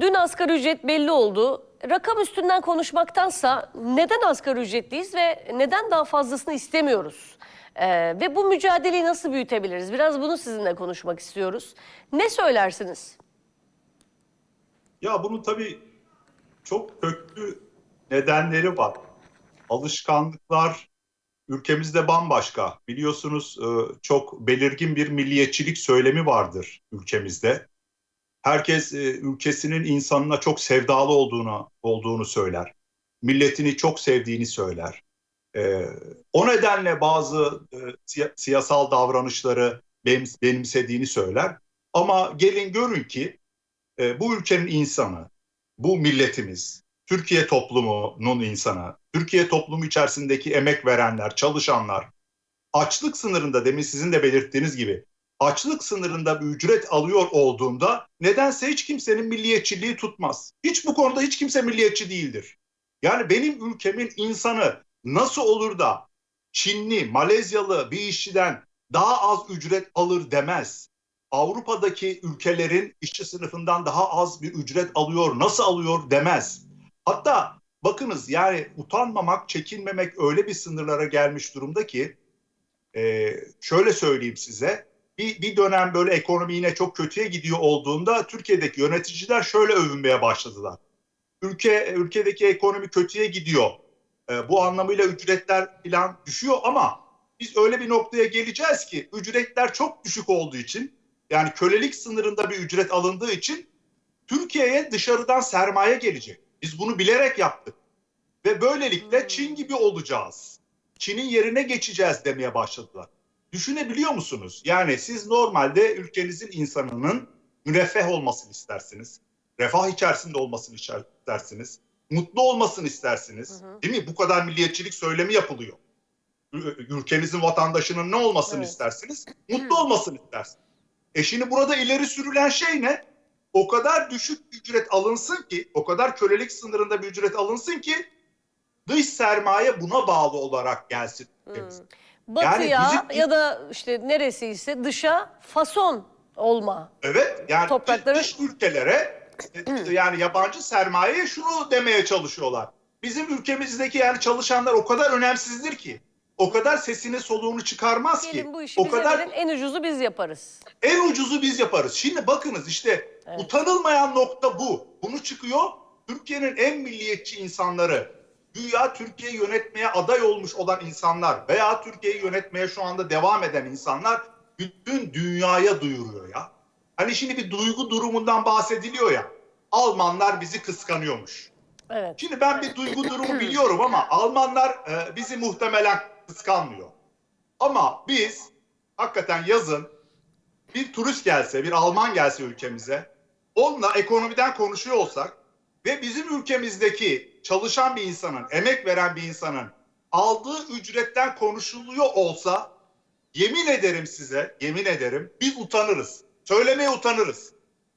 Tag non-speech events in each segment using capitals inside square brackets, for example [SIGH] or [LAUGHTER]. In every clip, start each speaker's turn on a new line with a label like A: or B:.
A: Dün asgari ücret belli oldu. Rakam üstünden konuşmaktansa neden asgari ücretliyiz ve neden daha fazlasını istemiyoruz? Ee, ve bu mücadeleyi nasıl büyütebiliriz? Biraz bunu sizinle konuşmak istiyoruz. Ne söylersiniz?
B: Ya bunun tabii çok köklü nedenleri var. Alışkanlıklar ülkemizde bambaşka. Biliyorsunuz e, çok belirgin bir milliyetçilik söylemi vardır ülkemizde. Herkes e, ülkesinin insanına çok sevdalı olduğunu olduğunu söyler. Milletini çok sevdiğini söyler. E, O nedenle bazı e, siya- siyasal davranışları benim- benimsediğini söyler. Ama gelin görün ki e, bu ülkenin insanı, bu milletimiz, Türkiye toplumunun insanı, Türkiye toplumu içerisindeki emek verenler, çalışanlar, açlık sınırında demin sizin de belirttiğiniz gibi açlık sınırında bir ücret alıyor olduğunda nedense hiç kimsenin milliyetçiliği tutmaz. Hiç bu konuda hiç kimse milliyetçi değildir. Yani benim ülkemin insanı nasıl olur da Çinli, Malezyalı bir işçiden daha az ücret alır demez. Avrupa'daki ülkelerin işçi sınıfından daha az bir ücret alıyor, nasıl alıyor demez. Hatta bakınız yani utanmamak, çekinmemek öyle bir sınırlara gelmiş durumda ki e, şöyle söyleyeyim size. Bir, bir dönem böyle ekonomi yine çok kötüye gidiyor olduğunda Türkiye'deki yöneticiler şöyle övünmeye başladılar. Ülke ülkedeki ekonomi kötüye gidiyor. E, bu anlamıyla ücretler falan düşüyor ama biz öyle bir noktaya geleceğiz ki ücretler çok düşük olduğu için yani kölelik sınırında bir ücret alındığı için Türkiye'ye dışarıdan sermaye gelecek. Biz bunu bilerek yaptık. Ve böylelikle
A: Hmm.
B: Çin gibi olacağız. Çin'in yerine geçeceğiz demeye başladılar. Düşünebiliyor musunuz? Yani siz normalde ülkenizin insanının müreffeh olmasını istersiniz. Refah içerisinde olmasını istersiniz. Mutlu olmasını istersiniz.
A: Hı hı.
B: Değil mi? Bu kadar milliyetçilik söylemi yapılıyor. Ül- Ülkenizin vatandaşının ne olmasını
A: Evet.
B: istersiniz? [CLEARS THROAT] Mutlu olmasını istersiniz. E şimdi burada ileri sürülen şey ne? O kadar düşük bir ücret alınsın ki, o kadar kölelik sınırında bir ücret alınsın ki dış sermaye buna bağlı olarak gelsin ülkemize.
A: Batıya
B: bizim-
A: ya da işte neresiyse dışa fason olma.
B: Evet, yani
A: Toprakları-
B: dış ülkelere e, yani yabancı sermayeye şunu demeye çalışıyorlar. Bizim ülkemizdeki yani çalışanlar o kadar önemsizdir ki, o kadar sesini soluğunu çıkarmaz ki,
A: Gelin bu işi
B: o kadar
A: verin en ucuzu biz yaparız.
B: En ucuzu biz yaparız. Şimdi bakınız işte
A: Evet.
B: utanılmayan nokta bu. Bunu çıkıyor Türkiye'nin en milliyetçi insanları, güya Türkiye yönetmeye aday olmuş olan insanlar veya Türkiye'yi yönetmeye şu anda devam eden insanlar bütün dünyaya duyuruyor ya. Hani şimdi bir duygu durumundan bahsediliyor ya. Almanlar bizi kıskanıyormuş.
A: Evet.
B: Şimdi ben bir duygu durumu [CLEARS THROAT] biliyorum ama Almanlar e, bizi muhtemelen kıskanmıyor. Ama biz hakikaten yazın bir turist gelse, bir Alman gelse ülkemize, onunla ekonomiden konuşuyor olsak ve bizim ülkemizdeki çalışan bir insanın, emek veren bir insanın aldığı ücretten konuşuluyor olsa yemin ederim size, yemin ederim biz utanırız. Söylemeye utanırız.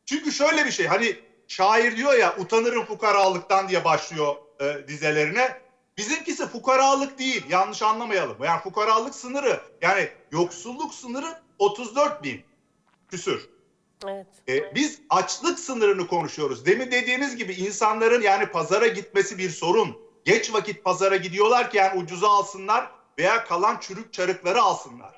B: Çünkü şöyle bir şey hani şair diyor ya utanırım fukaralıktan diye başlıyor e, dizelerine. Bizimkisi fukaralık değil yanlış anlamayalım. Yani fukaralık sınırı yani yoksulluk sınırı 34 bin küsür.
A: Evet.
B: E, biz açlık sınırını konuşuyoruz. Demin dediğiniz gibi insanların yani pazara gitmesi bir sorun. Geç vakit pazara gidiyorlar ki yani ucuza alsınlar veya kalan çürük çarıkları alsınlar.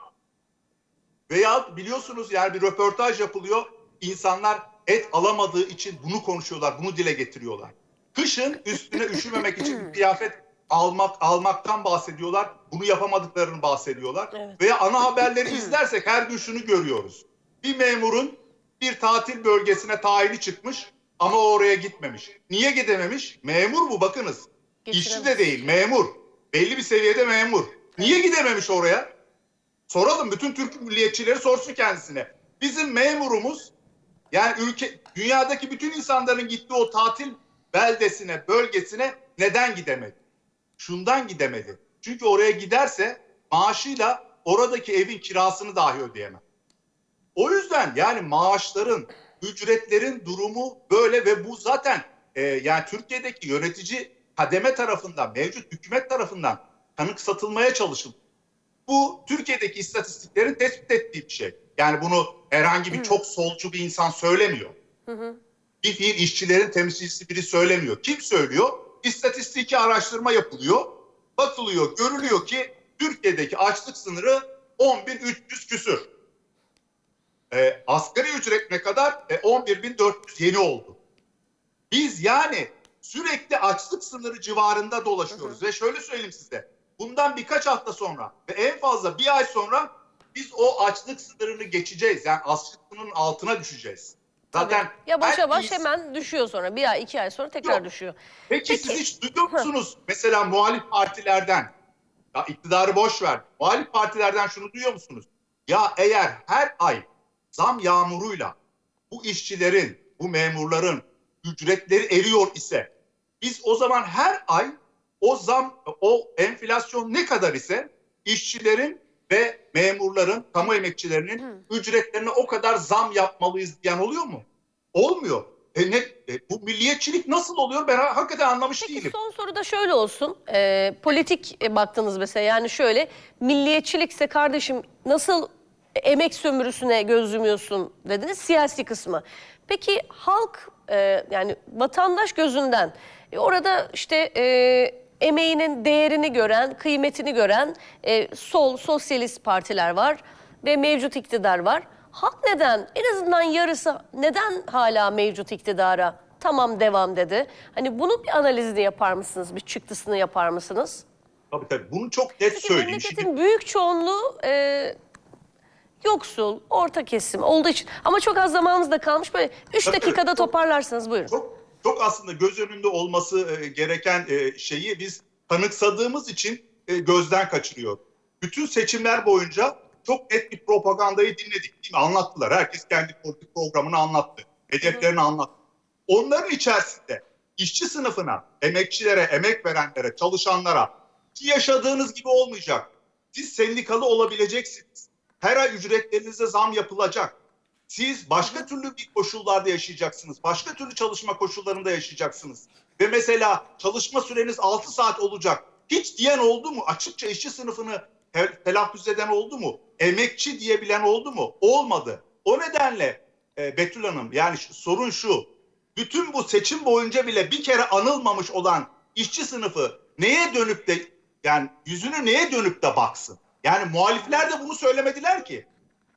B: Veya biliyorsunuz yani bir röportaj yapılıyor. İnsanlar et alamadığı için bunu konuşuyorlar, bunu dile getiriyorlar. Kışın üstüne [LAUGHS] üşümemek için bir kıyafet almak almaktan bahsediyorlar. Bunu yapamadıklarını bahsediyorlar.
A: Evet.
B: Veya ana haberleri izlersek her gün şunu görüyoruz. Bir memurun bir tatil bölgesine tayini çıkmış ama oraya gitmemiş. Niye gidememiş? Memur bu bakınız. İşçi de değil, memur. Belli bir seviyede memur. Niye gidememiş oraya? Soralım bütün Türk milliyetçileri sorsun kendisine. Bizim memurumuz yani ülke dünyadaki bütün insanların gittiği o tatil beldesine, bölgesine neden gidemedi? Şundan gidemedi. Çünkü oraya giderse maaşıyla oradaki evin kirasını dahi ödeyemez. Yüzden yani maaşların, ücretlerin durumu böyle ve bu zaten e, yani Türkiye'deki yönetici kademe tarafından, mevcut hükümet tarafından kanıksatılmaya çalışıldı. Bu Türkiye'deki istatistiklerin tespit ettiği bir şey. Yani bunu herhangi bir çok solcu bir insan söylemiyor.
A: Hı hı.
B: bir fiil işçilerin temsilcisi biri söylemiyor. Kim söylüyor? İstatistiki araştırma yapılıyor. Bakılıyor, görülüyor ki Türkiye'deki açlık sınırı 10.300 küsür. E, asgari ücret ne kadar? E, 11.400 yeni oldu. Biz yani sürekli açlık sınırı civarında dolaşıyoruz. Ve şöyle söyleyeyim size. Bundan birkaç hafta sonra ve en fazla bir ay sonra biz o açlık sınırını geçeceğiz. Yani açlık sınırının altına düşeceğiz. Zaten
A: Tabii. yavaş yavaş
B: iyisi-
A: hemen düşüyor sonra. Bir ay, iki ay sonra tekrar
B: Yok.
A: düşüyor.
B: Peki,
A: Peki.
B: siz hiç duyuyor musunuz? Mesela muhalif partilerden, ya iktidarı boş ver, muhalif partilerden şunu duyuyor musunuz? Ya eğer her ay zam yağmuruyla bu işçilerin, bu memurların ücretleri eriyor ise biz o zaman her ay o zam, o enflasyon ne kadar ise işçilerin ve memurların, kamu emekçilerinin ücretlerine o kadar zam yapmalıyız diyen oluyor mu? Olmuyor. E ne, e bu milliyetçilik nasıl oluyor ben ha- hakikaten anlamış
A: Peki
B: değilim.
A: son soru da şöyle olsun. Ee, politik e, baktınız mesela yani şöyle milliyetçilikse kardeşim nasıl emek sömürüsüne göz yumuyorsun dediniz siyasi kısmı. Peki halk e, yani vatandaş gözünden e, orada işte e, emeğinin değerini gören, kıymetini gören e, sol, sosyalist partiler var ve mevcut iktidar var. Halk neden, en azından yarısı neden hala mevcut iktidara tamam devam dedi? Hani bunun bir analizini yapar mısınız, bir çıktısını yapar mısınız?
B: Tabii tabii bunu çok net
A: Çünkü
B: söyleyeyim. Şimdi
A: memleketin büyük çoğunluğu e, yoksul, orta kesim olduğu için. Ama çok az zamanımız da kalmış. Böyle 3
B: Tabii,
A: dakikada
B: tabii.
A: toparlarsınız buyurun.
B: çok çok aslında göz önünde olması e, gereken e, şeyi biz tanıksadığımız için e, gözden kaçırıyor. Bütün seçimler boyunca çok net bir propagandayı dinledik değil mi? Anlattılar. Herkes kendi politik programını anlattı. Hedeflerini anlattı. Onların içerisinde işçi sınıfına, emekçilere, emek verenlere, çalışanlara ki yaşadığınız gibi olmayacak. Siz sendikalı olabileceksiniz. Her ay ücretlerinize zam yapılacak. Siz başka türlü bir koşullarda yaşayacaksınız. Başka türlü çalışma koşullarında yaşayacaksınız. Ve mesela çalışma süreniz 6 saat olacak. Hiç diyen oldu mu? Açıkça işçi sınıfını te- telaffuz eden oldu mu? Emekçi diyebilen oldu mu? Olmadı. O nedenle e, Betül Hanım yani şu- sorun şu. Bütün bu seçim boyunca bile bir kere anılmamış olan işçi sınıfı neye dönüp de yani yüzünü neye dönüp de baksın? Yani muhalifler de bunu söylemediler ki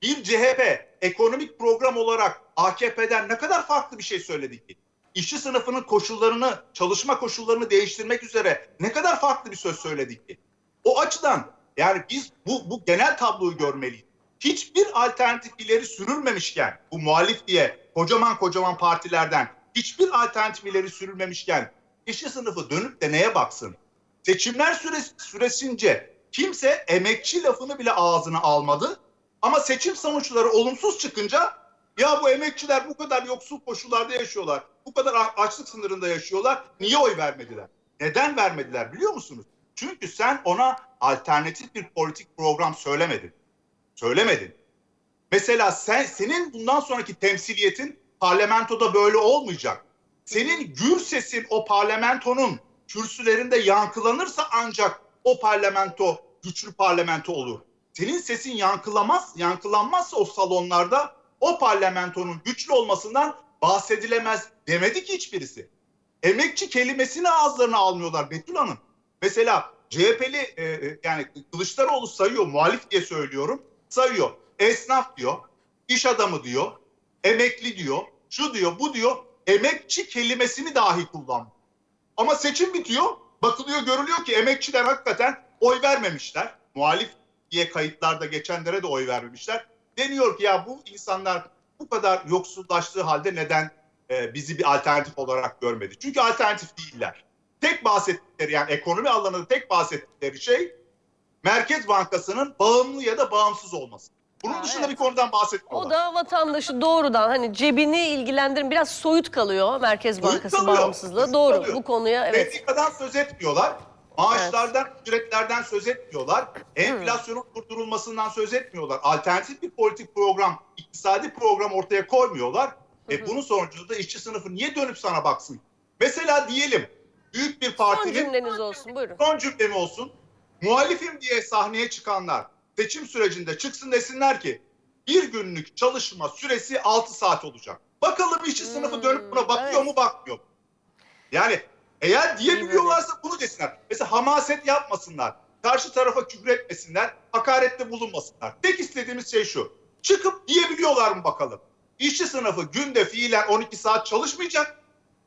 B: bir CHP ekonomik program olarak AKP'den ne kadar farklı bir şey söyledi ki? İşçi sınıfının koşullarını, çalışma koşullarını değiştirmek üzere ne kadar farklı bir söz söyledik ki? O açıdan yani biz bu, bu genel tabloyu görmeliyiz. Hiçbir alternatif ileri sürülmemişken bu muhalif diye kocaman kocaman partilerden hiçbir alternatif ileri sürülmemişken işçi sınıfı dönüp de neye baksın? Seçimler süresi, süresince kimse emekçi lafını bile ağzına almadı. Ama seçim sonuçları olumsuz çıkınca ya bu emekçiler bu kadar yoksul koşullarda yaşıyorlar. Bu kadar açlık sınırında yaşıyorlar. Niye oy vermediler? Neden vermediler biliyor musunuz? Çünkü sen ona alternatif bir politik program söylemedin. Söylemedin. Mesela sen senin bundan sonraki temsiliyetin parlamentoda böyle olmayacak. Senin gür sesin o parlamentonun kürsülerinde yankılanırsa ancak o parlamento güçlü parlamento olur. Senin sesin yankılamaz, yankılanmazsa o salonlarda o parlamentonun güçlü olmasından bahsedilemez demedi ki hiçbirisi. Emekçi kelimesini ağızlarına almıyorlar Betül Hanım. Mesela CHP'li e, e, yani Kılıçdaroğlu sayıyor, muhalif diye söylüyorum, sayıyor. Esnaf diyor, iş adamı diyor, emekli diyor, şu diyor, bu diyor. Emekçi kelimesini dahi kullanmıyor. Ama seçim bitiyor, bakılıyor, görülüyor ki emekçiler hakikaten oy vermemişler. Muhalif diye kayıtlarda geçenlere de oy vermemişler. Deniyor ki ya bu insanlar bu kadar yoksullaştığı halde neden e, bizi bir alternatif olarak görmedi? Çünkü alternatif değiller. Tek bahsettikleri yani ekonomi alanında tek bahsettikleri şey Merkez Bankası'nın bağımlı ya da bağımsız olması. Bunun
A: Ha,
B: dışında
A: evet.
B: bir konudan bahsetmiyorlar.
A: O da vatandaşı doğrudan hani cebini ilgilendirin biraz soyut kalıyor Merkez
B: Soyut
A: Bankası
B: kalıyor,
A: bağımsızlığı.
B: soyut
A: Doğru
B: kalıyor.
A: bu konuya evet.
B: Sendikadan söz etmiyorlar. Maaşlardan, ücretlerden söz etmiyorlar. Enflasyonun durdurulmasından söz etmiyorlar. Alternatif bir politik program, iktisadi program ortaya koymuyorlar. E bunun sonucunda da işçi sınıfı niye dönüp sana baksın? Mesela diyelim büyük bir
A: Son
B: partinin
A: cümleniz olsun buyurun.
B: son cümlemi olsun. Muhalifim diye sahneye çıkanlar seçim sürecinde çıksın desinler ki bir günlük çalışma süresi 6 saat olacak. Bakalım işçi sınıfı dönüp buna bakıyor
A: Hmm, evet.
B: mu bakmıyor mu? Yani eğer diyebiliyorlarsa bunu desinler. Mesela hamaset yapmasınlar. Karşı tarafa küfür etmesinler. Hakarette bulunmasınlar. Tek istediğimiz şey şu. Çıkıp diyebiliyorlar mı bakalım? İşçi sınıfı günde fiilen 12 saat çalışmayacak.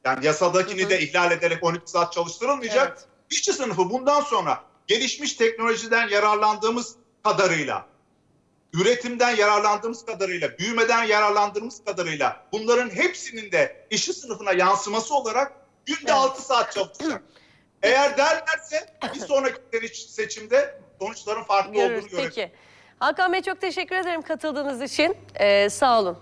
B: Yani yasadakini
A: Hı hı.
B: de ihlal ederek 12 saat çalıştırılmayacak.
A: Evet.
B: İşçi sınıfı bundan sonra gelişmiş teknolojiden yararlandığımız kadarıyla, üretimden yararlandığımız kadarıyla, büyümeden yararlandığımız kadarıyla bunların hepsinin de işçi sınıfına yansıması olarak günde
A: Evet.
B: 6 saat çalışacak. Eğer derlerse bir sonraki seçimde sonuçların farklı
A: Görürüz.
B: olduğunu görebiliriz.
A: Peki. Hakan Bey çok teşekkür ederim katıldığınız için. Ee, sağ olun.